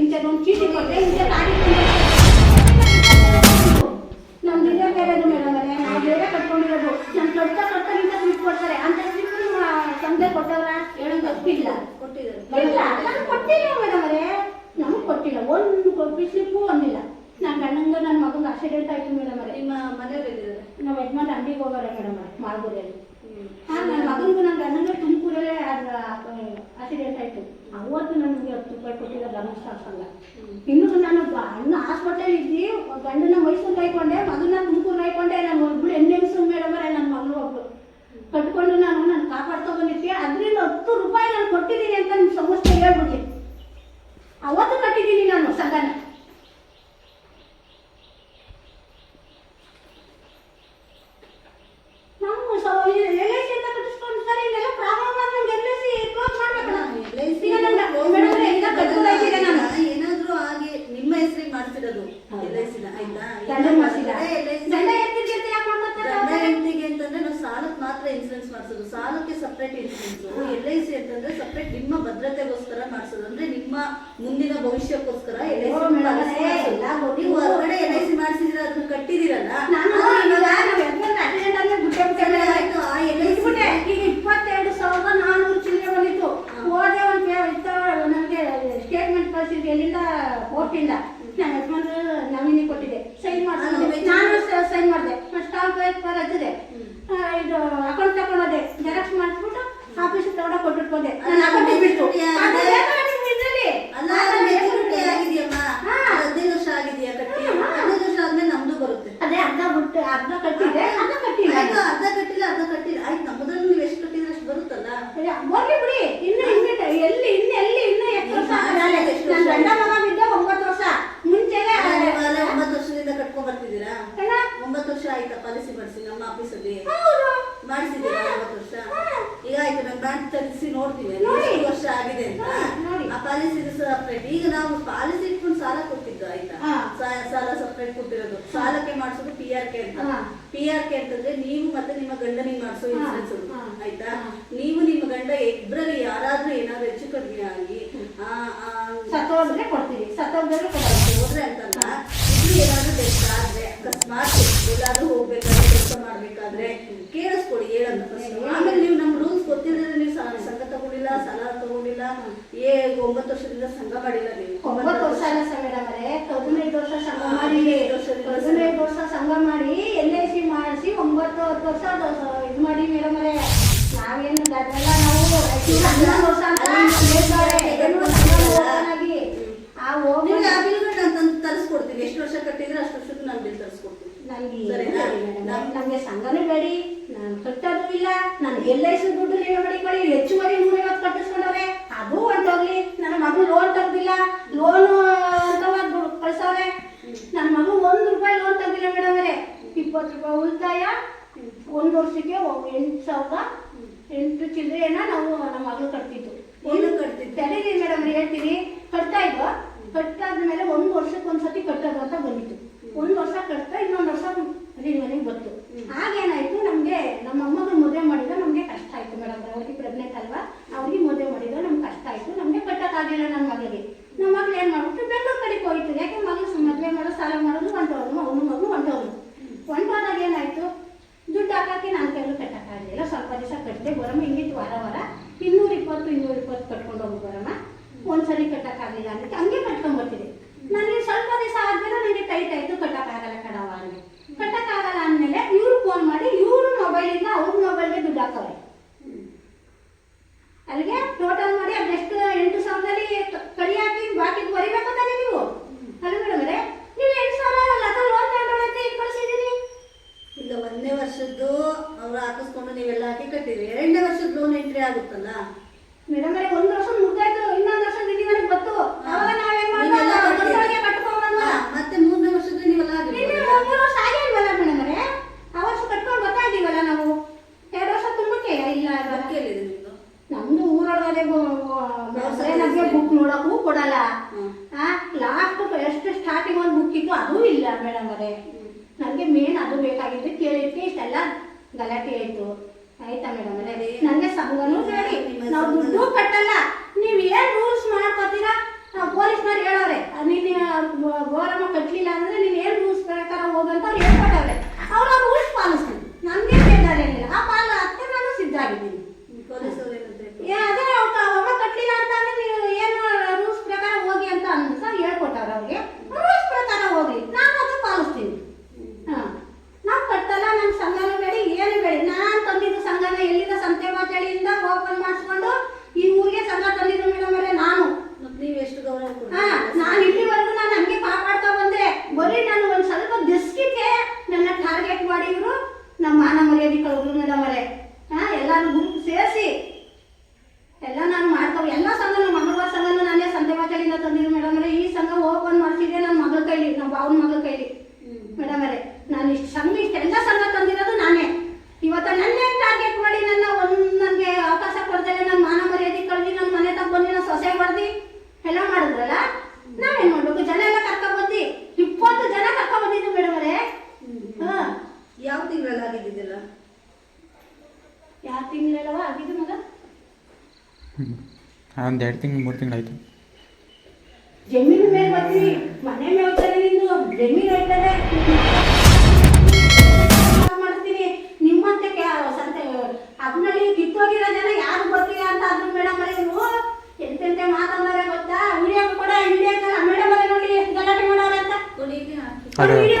ಇಂಥದ್ದೊಂದು ಚೀಟಿ ಕೊಟ್ಟೆ ಇಂಥ ಗಾಡಿ ನಮ್ಮ ಇದೇ ಬೇರೆದು ಮೇಡಮ್ ಅವರೇ ನಾವು ಬೇರೆ ಕಟ್ಕೊಂಡಿರೋದು. ನಮ್ಮ ಕಟ್ಟ ಕಟ್ಟ ಇಂಥ ಸ್ಲಿಪ್ ಕೊಡ್ತಾರೆ. ಅಂತ ಸ್ಲಿಪ್ ಸಂತೆ ಕೊಟ್ಟವ್ರ ಹೇಳೋದು ಗೊತ್ತಿಲ್ಲ. ಕೊಟ್ಟಿದ್ದಾರೆ ಇಲ್ಲ ನಾನು ಕೊಟ್ಟಿಲ್ಲ ಮೇಡಮ್ ಅವರೇ. ನಮಗೆ ಕೊಟ್ಟಿಲ್ಲ. ಒಂದು ಸ್ಲಿಪ್ಪು ಒಂದಿಲ್ಲ. ನನ್ನ ಗಂಡಂಗ ನನ್ನ ಮಗಂಗೆ ಆಕ್ಸಿಡೆಂಟ್ ಆಯಿತು ಮೇಡಮ್ ಅವರೇ. ನಿಮ್ಮ ಮನೆಯವ್ರು ಎಲ್ಲಿದ್ದಾರೆ? ನಾವು ಯಜಮಾನ್ ಅಂಗಡಿಗೆ ಹೋಗೋರೆ ಮೇಡಮ್ ಅವರೇ ಹ್ಮ್. ಹಾ ನನ್ನ ಮಗನಿಗೂ ನನ್ನ ಗಂಡನಿಗೆ ತುಮಕೂರಲ್ಲೇ ಆಕ್ಸಿಡೆಂಟ್ ಆಯ್ತು ನನಗೆ ಹತ್ತು ರೂಪಾಯಿ ಕೊಟ್ಟಿಲ್ಲ ಧರ್ಮಸ್ಥಳ ಸಂಘ ಇನ್ನು ನಾನು ಅಣ್ಣ ಹಾಸ್ಪಿಟಲ್ ಇದ್ದಿ, ಗಂಡನ ಮೈಸೂರು ಕಾಯ್ಕೊಂಡೆ, ಮಗನ ತುಮಕೂರು ಹಾಕೊಂಡೆ ನಾನು ಒಬ್ಳು ಎಣ್ಣೆ ಮೇಡಮ್ ನನ್ನ ಮಗಳು ಒಬ್ಳು. ಕಟ್ಕೊಂಡು ನಾನು ನಾನು ಕಾಪಾಡ್ತಾ ಬಂದಿದ್ದೆ. ಅದರಿಂದ ಹತ್ತು ರೂಪಾಯಿ ನಾನು ಕೊಟ್ಟಿದ್ದೀನಿ ಅಂತ ನಿಮ್ಮ ಸಮಸ್ಯೆ ಹೇಳ್ಬಿಡಿ ಅವತ್ತು ಕಟ್ಟಿದ್ದೀನಿ ನಾನು ಸಂಘನ ನಮ್ಮ ಎಲ್ ಐ ಸಿ ಅಂತ ಕಟ್ಟಿಸ್ಕೊಂಡು ಸರ್ ಇದೆಲ್ಲ ಪ್ರಾಬ್ಲಮ್ ನಂಗೆ ಎಲ್ ಐ ಸಿ ಕ್ಲೋಸ್ ಮಾಡ್ಬೇಕಲ್ಲ LIC ಈಗ ನನ್ನ ಮೇಡಮ್ ಈಗ ಕಟ್ಕೊಳ್ತಾ ಇದ್ದೀನಿ ನಾನು ಏನಾದ್ರೂ ಆಗಿ ನಿಮ್ಮ ಹೆಸರಿಗೆ ಮಾಡ್ಸಿರೋದು ಎಲ್ ಐ ಆಯ್ತಾ ಗಂಡ ಮಾಡಿಸಿಲ್ಲ ಎಲ್ ಗಂಡ ಎತ್ತಿಗೆ ಅಂತ ಯಾಕೆ ಮಾಡ್ತಾರೆ ಗಂಡ ಹೆಂಡತಿಗೆ ಅಂತಂದ್ರೆ ನಾವು ಸಾಲಕ್ಕೆ ಮಾತ್ರ ಇನ್ಸೂರೆನ್ಸ್ ಮಾಡಿಸೋದು. ಸಾಲಕ್ಕೆ separate insurance L I C ಅಂತಂದ್ರೆ ಸಪ್ರೇಟ್ ನಿಮ್ಮ ಭದ್ರತೆಗೋಸ್ಕರ ಮಾಡಿಸೋದು. ಅಂದ್ರೆ ನಿಮ್ಮ ಮುಂದಿನ ಭವಿಷ್ಯಕ್ಕೋಸ್ಕರ ಎಲ್ ಐ ಸಿ. ನೀವು ಹೊರಗಡೆ ಎಲ್ ಐ ಸಿ ಮಾಡಿಸಿದ್ರೆ ಅದನ್ನ ಕಟ್ಟಿದಿರಲ್ಲ ಆಯ್ತು, ಆ LIC ಬಿಟ್ಬಿಟ್ಟೆ. ಈಗ ಇಪ್ಪತ್ತೆರಡು ಸಾವಿರದ ನಾನ್ನೂರು ಚಿಲ್ಲರೆ ಬಂದಿತ್ತು. ಹೋದೆ ಒಂದು ನನಗೆ ಸ್ಟೇಟ್ಮೆಂಟ್ ಕಳಿಸಿದ್ದು ಎಲ್ಲಿಂದ? ಕೋರ್ಟಿಂದ ನನ್ನ ಯಜಮಾನ್ರು ನವೀನಿ ಕೊಟ್ಟಿದೆ. ಸೈನ್ ಮಾಡ್ತೀನಿ ಅದು ನಾನು ಸೈನ್ ಮಾಡಿದೆ. ಸ್ಟಾಂಪ್ ಪೇಪರ್ ಹಚ್ಚಿದೆ ಇದು ಅಕೌಂಟ್ ತಗೊಂಡೋದೆ. ಜೆರಾಕ್ಸ್ ಮಾಡಿಸ್ಬಿಟ್ಟು ಆಫೀಸ್ ತಗೊಂಡ ಕೊಟ್ಟಿಟ್ಕೊಂಡೆ. ನನ್ನ ಅಕೌಂಟ್ ಬಿಟ್ಟು ಅದೇ ಅರ್ಧ ಬಿಟ್ಟು ಅರ್ಧ ಅಲ್ಲ ಅದು ಮೆಚುರಿಟಿ ಆಗಿದೆಯಮ್ಮ ಹಾ. ಹದಿನೈದು ವರ್ಷ ಆಗಿದೆಯಾ ಕಟ್ಟಿ ಹದಿನೈದು ವರ್ಷ ಆದ್ಮೇಲೆ ನಮ್ದು ಬರುತ್ತೆ ಅದೇ ಅರ್ಧ ಬಿಟ್ಟು ಅರ್ಧ ಕಟ್ಟಿದೆ ಅರ್ಧ ಕಟ್ಟಿಲ್ಲ ಆಯ್ತು ಅರ್ಧ ಕಟ್ಟಿಲ್ಲ ಅರ್ಧ ಕಟ್ಟಿಲ್ಲ ಆಯ್ತು ನಮ್ಮದ್ರಲ್ಲಿ ನೀವು ಎಷ್ಟು ಕಟ್ಟಿದ್ರೆ ಅಷ್ಟು ಬರುತ್ತಲ್ಲ ಹೋಗ್ಲಿ ಬಿಡಿ ಇನ್ನು ಇನ್ನಿಟ್ಟು ಎಲ್ಲಿ ಇನ್ನು ಎಲ್ಲಿ ಇನ್ನು ಎಷ್ಟು ವರ್ಷ ಆಗಲ್ಲ ಎಷ್ಟು ನನ್ನ ವರ್ಷ? ಗಂಡ ಮಗ ಬಿದ್ದ ಒಂಬತ್ತು ವರ್ಷ ಮುಂಚೆನೆ ನೀವು ಅಲ್ಲೇ ಒಂಬತ್ತು ವರ್ಷದಿಂದ ಕಟ್ಕೊಂಡ್ ಬರ್ತಿದ್ದೀರಾ ಅಲ್ಲ? ಒಂಬತ್ತು ವರ್ಷ ಆಯ್ತಾ ಪಾಲಿಸಿ ಮಾಡಿಸಿ ನಮ್ಮ ಆಫೀಸಲ್ಲಿ. ಮಾಡಿಸಿದ್ದೀರಾ ಒಂಬತ್ತು ವರ್ಷ. ಈಗ ಆಯ್ತು ನಾನು ಬ್ಯಾಂಕ್ ತರಿಸಿ ನೋಡ್ತೀವಿ ಎಷ್ಟು ವರ್ಷ ಆಗಿದೆ ಅಂತ. ಆ ಪಾಲಿಸಿ ಸಪ್ರೇಟ್ ಈಗ ನಾವು ಪಾಲಿಸಿ ಇಟ್ಕೊಂಡು ಸಾಲ ಕೊಟ್ಟಿದ್ದು ಆಯ್ತಾ? ಸಾಲ ಸಪ್ರೇಟ್ ಕೊಟ್ಟಿರೋದು. ಸಾಲಕ್ಕೆ ಮಾಡಿಸೋದು ಪಿ ಆರ್ ಕೆ ಅಂತ. ಪಿ ಆರ್ ಕೆ ಅಂತಂದ್ರೆ ನೀವು ಮತ್ತೆ ನಿಮ್ಮ ಗಂಡನಿಗೆ ಮಾಡಿಸೋ. ಇನ್ಸೂರೆನ್ಸ್ ಆಯ್ತಾ? ನೀವು ನಿಮ್ಮ ಗಂಡ ಇಬ್ಬರಲ್ಲಿ ಯಾರಾದ್ರೂ ಏನಾದ್ರು ಹೆಚ್ಚು ಕಡಿಮೆ ಆಗಿ ಸತ್ತೋದ್ರೆ ಕೊಡ್ತೀವಿ. ಸತ್ತೋದ್ರೆ ಕೊಡ್ತೀವಿ. ಹೋದ್ರೆ ಅಂತಲ್ಲ ಇಬ್ರು ಏನಾದ್ರು ಆದ್ರೆ ಅಕಸ್ಮಾತ್ ಎಲ್ಲಾದ್ರೂ ಹೋಗ್ಬೇಕಾದ್ರೆ ಕೆಲಸ ಮಾಡ್ಬೇಕಾದ್ರೆ ಕೇಳಿಸ್ಕೊಡಿ ಹೇಳಂತ first. ಆಮೇಲೆ ನೀವು ನಮ್ಮ ರೂಲ್ಸ್ ಗೊತ್ತಿದ್ರೆ ನೀವು ಸ- ಸಂಘ ತಗೊಂಡಿಲ್ಲ ಸಾಲ ತಗೊಂಡಿಲ್ಲ. ಏ ಒಂಬತ್ತು ವರ್ಷದಿಂದ ಸಂಘ ಮಾಡಿಲ್ಲ ನೀವು. ಒಂಬತ್ತು ವರ್ಷ ಅಲ್ಲ ಸರ್ ಮೇಡಮ್ ಅವರೇ. ಹದಿನೈದು ವರ್ಷ ಸಂಘ ಮಾಡಿ. ಹದಿನೈದು ವರ್ಷ ಸಂಘ ಮಾಡಿ ಎಲ್ ಐ ಸಿ ಮಾಡಿಸಿ ಒಂಬತ್ತು ಹತ್ತು ವರ್ಷ ಇದು ಮಾಡಿ ಮೇಡಮ್ ಅವರೇ. ನಾವೇನು ಅದೆಲ್ಲ ನಾವು ಹನ್ನೊಂದು ವರ್ಷ. ಆ ಹೋಗಿ ಎಷ್ಟು ವರ್ಷ ಕಟ್ಟಿದ್ರೆ ಅಷ್ಟು ವರ್ಷಕ್ಕೂ ನಾನು ಬಿಲ್ ತರಿಸ್ಕೊಡ್ತೀನಿ? ನಮಗೆ ಸಂಘನೂ ಬೇಡಿ. ನಾನು ಕಟ್ಟೋದು ಇಲ್ಲ. ನಾನು ಎಲ್ ಐ ಸಿ ದುಡ್ಡು ನೀವು ಮಡಿ ಹೆಚ್ಚುವರಿ ನೂರೈವತ್ತು ಕಟ್ಟಿಸ್ಕೊಂಡವ್ರೆ ಅದು ಹೊಂಟೋಗ್ಲಿ ನನ್ನ ಮಗಳು ಲೋನ್ ತೆಗ್ದಿಲ್ಲ ಲೋನು ಅಂತ ದುಡ್ಡು ಕಳ್ಸವ್ರೆ ನನ್ನ ಮಗು ಒಂದು ರೂಪಾಯಿ ಲೋನ್ ತೆಗ್ದಿಲ್ಲ ಮೇಡಮ್ ಅವರೇ ಇಪ್ಪತ್ತು ರೂಪಾಯಿ ಉಳಿತಾಯ ಒಂದು ವರ್ಷಕ್ಕೆ ಎಂಟು ಸಾವಿರದ ಎಂಟು ಚಿಲ್ಲರೆನ ನಾವು ನಮ್ಮ ಮಗಳು ಕಟ್ತಿದ್ದು. ಏನು ಕಟ್ತಿದ್ದು? ತಲೆಗೆ ಮೇಡಮ್ ಹೇಳ್ತೀನಿ ಕಟ್ತಾ ಇದ್ವಾ ಕಟ್ಟಾದ ಮೇಲೆ ಒಂದು ವರ್ಷಕ್ಕೆ ಒಂದ್ಸತಿ ಕಟ್ಟೋದು ಅಂತ ಬಂದಿತ್ತು. ಒಂದು ವರ್ಷ ಕಟ್ತಾ ಇನ್ನೊಂದು ವರ್ಷ ಮನೆಗೆ ಬಂತು. ಆಗೇನಾಯ್ತು ನಮಗೆ ನಮ್ಮ ಅಮ್ಮಗೆ ಮದುವೆ ಮಾಡಿದ್ರೆ ನಮಗೆ ಕಷ್ಟ ಆಯ್ತು ಮೇಡಮ್ ಅವ್ರಿಗೆ ಪ್ರೆಗ್ನೆಂಟ್ ಅಲ್ವಾ? ಅವ್ರಿಗೆ ಮದುವೆ ಮಾಡಿದ್ರೆ ನಮ್ಗೆ ಕಷ್ಟ ಆಯ್ತು. ನಮಗೆ ಕಟ್ಟಕ್ಕಾಗಿಲ್ಲ ನನ್ನ ಮಗಳಿಗೆ. ನಮ್ಮ ಮಗಳು ಏನು ಮಾಡ್ಬಿಟ್ಟು ಬೆಂಗಳೂರು ಕಡೆಗೆ ಹೋಯ್ತು. ಯಾಕೆ ಮಗಳು ಮದುವೆ ಮಾಡೋ ಸಾಲ ಮಾಡೋದು ಕಟ್ಟಕ್ಕಾಗಲಿಲ್ಲ ಹಂಗೆ ಕಟ್ಕೊಂಡ್ಬರ್ತಿದೆ ನನಗೆ ಸ್ವಲ್ಪ ದಿವಸ ಆದ್ಮೇಲೆ ನನಗೆ ಟೈಟ್ ಆಯಿತು ಕಟ್ಟಕ್ಕಾಗಲ್ಲ ಕಡವ ಅಂದೆ. ಕಟ್ಟಕ್ಕಾಗಲ್ಲ ಅಂದಮೇಲೆ ಇವ್ರು ಫೋನ್ ಮಾಡಿ ಇವರು ಮೊಬೈಲಿಂದ ಅವ್ರ ಮೊಬೈಲ್ಗೆ ದುಡ್ಡು ಹಾಕವ್ರೆ ಅಲ್ಲಿಗೆ ಟೋಟಲ್ ಮಾಡಿ ಅದೆಷ್ಟು ಎಂಟು ಸಾವಿರದಲ್ಲಿ ಕಡಿ ಹಾಕಿ ಬಾಕಿ ಬರಿಬೇಕು ತಾನೆ ನೀವು? ಅಲ್ಲ ಮೇಡಮ್ರೆ ನೀವು ಎಂಟು ಸಾವಿರ ಲತ ಲೋನ್ ತಗೊಂಡೋಳಂತೆ ಕಳಿಸಿದ್ದೀರಿ ಇಲ್ಲ ಒಂದನೇ ವರ್ಷದ್ದು ಅವ್ರು ಹಾಕಿಸ್ಕೊಂಡು ನೀವೆಲ್ಲ ಹಾಕಿ ಕಟ್ಟಿದ್ರಿ ಎರಡನೇ ವರ್ಷದ ಲೋನ್ ಎಂಟ್ರಿ ಆಗುತ್ತಲ್ಲ? ಮೇಡಮ್ ಒಂದು ವರ್ಷ ಮುಗ್ದಾಯ್ತು ಬುಕ್ ನೋಡಕ್ಕೂ ಕೊಡಲ್ಲ. ಲಾಸ್ಟ್ ಎಷ್ಟು ಸ್ಟಾರ್ಟಿಂಗ್ ಒಂದು ಬುಕ್ ಇತ್ತು ಅದು ಇಲ್ಲ ಮೇಡಮ್ ನನಗೆ ಮೇನ್ ಅದು ಬೇಕಾಗಿತ್ತು. ಕೇಳಿದ್ಕೆ ಇಷ್ಟೆಲ್ಲ ಗಲಾಟೆ ಆಯ್ತು. ಆಯ್ತಾ ಮೇಡಮ್ ಅವರೇ ನನಗೆ ಸಂಘನೂ ನಾವು ದುಡ್ಡು ಕಟ್ಟಲ್ಲ. ನೀವು ಏನು ರೂಲ್ಸ್ ಮಾಡ್ಕೋತೀರಾ? ಪೊಲೀಸ್ನವ್ರು ಹೇಳೋರೆ ಗೋರಮ್ಮ ಕಟ್ಟಲಿಲ್ಲ ಅಂದ್ರೆ ನೀನು ಏನು ರೂಲ್ಸ್ ಪ್ರಕಾರ ಹೋಗಂತ ಅವ್ರು ಹೇಳ್ಕೊಟ್ಟವ್ರೆ. ಅವ್ರು ಅವ್ರು ರೂಲ್ಸ್ ಪಾಲಿಸ್ತೀನಿ ನನಗೆ ಬೇಜಾರೇನಿಲ್ಲ ಆ ಪಾಲ ಅದಕ್ಕೆ ನಾನು ಸಿದ್ಧ ಆಗಿದ್ದೀನಿ ಏ, ಅದೇ ಒಬ್ಬ ಕಟ್ಟಲಿಲ್ಲ ಅಂತ ಅಂದ್ರೆ ನೀವು ಏನು ರೂಲ್ಸ್ ಪ್ರಕಾರ ಹೋಗಿ ಅಂತ ಅಂತ ಹೇಳ್ಕೊಟ್ಟವ್ರೆ ಅವ್ರಿಗೆ ರೂಲ್ಸ್ ಪ್ರಕಾರ ಹೋಗಿ ನಾನು ಅದು ಪಾಲಿಸ್ತೀನಿ ಹಾಂ ನಾವು ಕಟ್ಟಲ್ಲ ನಮ್ಮ ಸಂಘನೂ ಬೇಡಿ ಏನು ಬೇಡಿ ನಾನು ತಂದಿದ್ದು ಸಂಘನ ಎಲ್ಲಿಂದ ಸಂತೆಬಾಚಳಿಯಿಂದ ಓಪನ್ ಮಾಡಿಸ್ಕೊಂಡು ಈ ಊರಿಗೆ ಸಂಘ ತಂದಿದ್ದು ಮೇಡಮ್ ಅವರೇ ನಾನು ಮತ್ತೆ ನೀವು ಎಷ್ಟು ಗೌರವ ಹಾ ಕೊಡ್ತೀರಾ ನಾನು ಇಲ್ಲಿವರೆಗೂ ನಾನು ಹಂಗೆ ಕಾಪಾಡ್ತಾ ಬಂದೆ ಬರೀ ನಾನು ಒಂದು ಸ್ವಲ್ಪ ದಿಸ್ಕಿಗೆ ನನ್ನ ಟಾರ್ಗೆಟ್ ಮಾಡಿ ಇವರು ನಮ್ಮ ಮಾನ ಮರ್ಯಾದೆ ಕಳೆದ್ರು ಮೇಡಮ್ ಅವರೇ ಹಾ ಎಲ್ಲಾರು ಗುಂಪು ಸೇರಿಸಿ ಎಲ್ಲ ನಾನು ಮಾಡ್ತಾವೆ ಎಲ್ಲ ಸಂಘ ಮಂಗಳವಾರ ಸಂಘನೂ ನಾನೇ ಸಂತೆಬಾಚಳಿಂದ ತಂದಿದ್ದು ಮೇಡಮ್ ಅವರೇ ಈ ಸಂಘ ಓಪನ್ ಮಾಡಿಸಿದೆ ನನ್ನ ಮಗಳ ಕೈಲಿ ನಮ್ಮ ಬಾವನ ಮಗಳ ಕೈಲಿ ಮೇಡಮ್ ಅವರೇ ನಾನು ಇಷ್ಟು ಸಂಘ ಇಷ್ಟೆಲ್ಲ ಸಂಘ ತಂದಿರೋದು ನಾನೇ ಇವತ್ತು ನನ್ನೇ ಟಾರ್ಗೆಟ್ ಮಾಡಿ ನನ್ನ ಒಂದು ನನಗೆ ಅವಕಾಶ ಕೊಡ್ತಾರೆ ನನ್ನ ಮಾನ ಮರ್ಯಾದೆ ಕಳ್ದು ನನ್ನ ಮನೆ ತಗ ಬಂದು ನನ್ನ ಸೊಸೆ ಹೊಡೆದು ಎಲ್ಲ ಮಾಡಿದ್ರಲ್ಲ ನಾವೇನ್ ಮಾಡ್ಬೇಕು ಜನ ಎಲ್ಲ ಕರ್ಕೊಂಡ್ ಬಂದು ಇಪ್ಪತ್ತು ಜನ ಕರ್ಕೊಂಡ್ ಬಂದಿದ್ದು ಮೇಡಮ್ ಅವರೇ ಹಾ ಯಾವ ತಿಂಗಳಲ್ಲಿ ಆಗಿದ್ದಿದ್ದಿಲ್ಲ? ಯಾವ ತಿಂಗಳಲ್ಲವ ಆಗಿದ್ದು ಮಗ? ಒಂದು ಎರಡು ತಿಂಗಳು ಮೂರು ತಿಂಗಳಾಯ್ತು ಜಮೀನು ಮೇಲೆ ಬರ್ತೀವಿ. ಮನೆ ಮೇಲೆ ಹೋಗ್ತಾರೆ ನಿಂದು. ಜಮೀನು ಹೋಗ್ತಾರೆ ಮಾಡ್ತೀನಿ ನಿಮ್ಮಂತೆ ಕ್ಯಾ- ಸಂತೆ ಅದ್ನಲ್ಲಿ ಕಿತ್ತೋಗಿರೋ ಜನ ಯಾರು ಗೊತ್ತಿಲ್ಲ ಅಂತ ಅದ್ರ ಮೇಡಮ್ ಅವರೇ ನೀವು. ಎಂತೆಂತೆ ಮಾತಾಡೋರೆ ಗೊತ್ತಾ? ವಿಡಿಯೋ ಕೂಡ ವಿಡಿಯೋ ಮೇಡಮ್ ಅಲ್ಲಿ ನೋಡಿ ಗಲಾಟೆ ಮಾಡೋರೆ ಅಂತ. ಕೊಡಿಗೆ ಅದು. ವಿಡಿಯೋ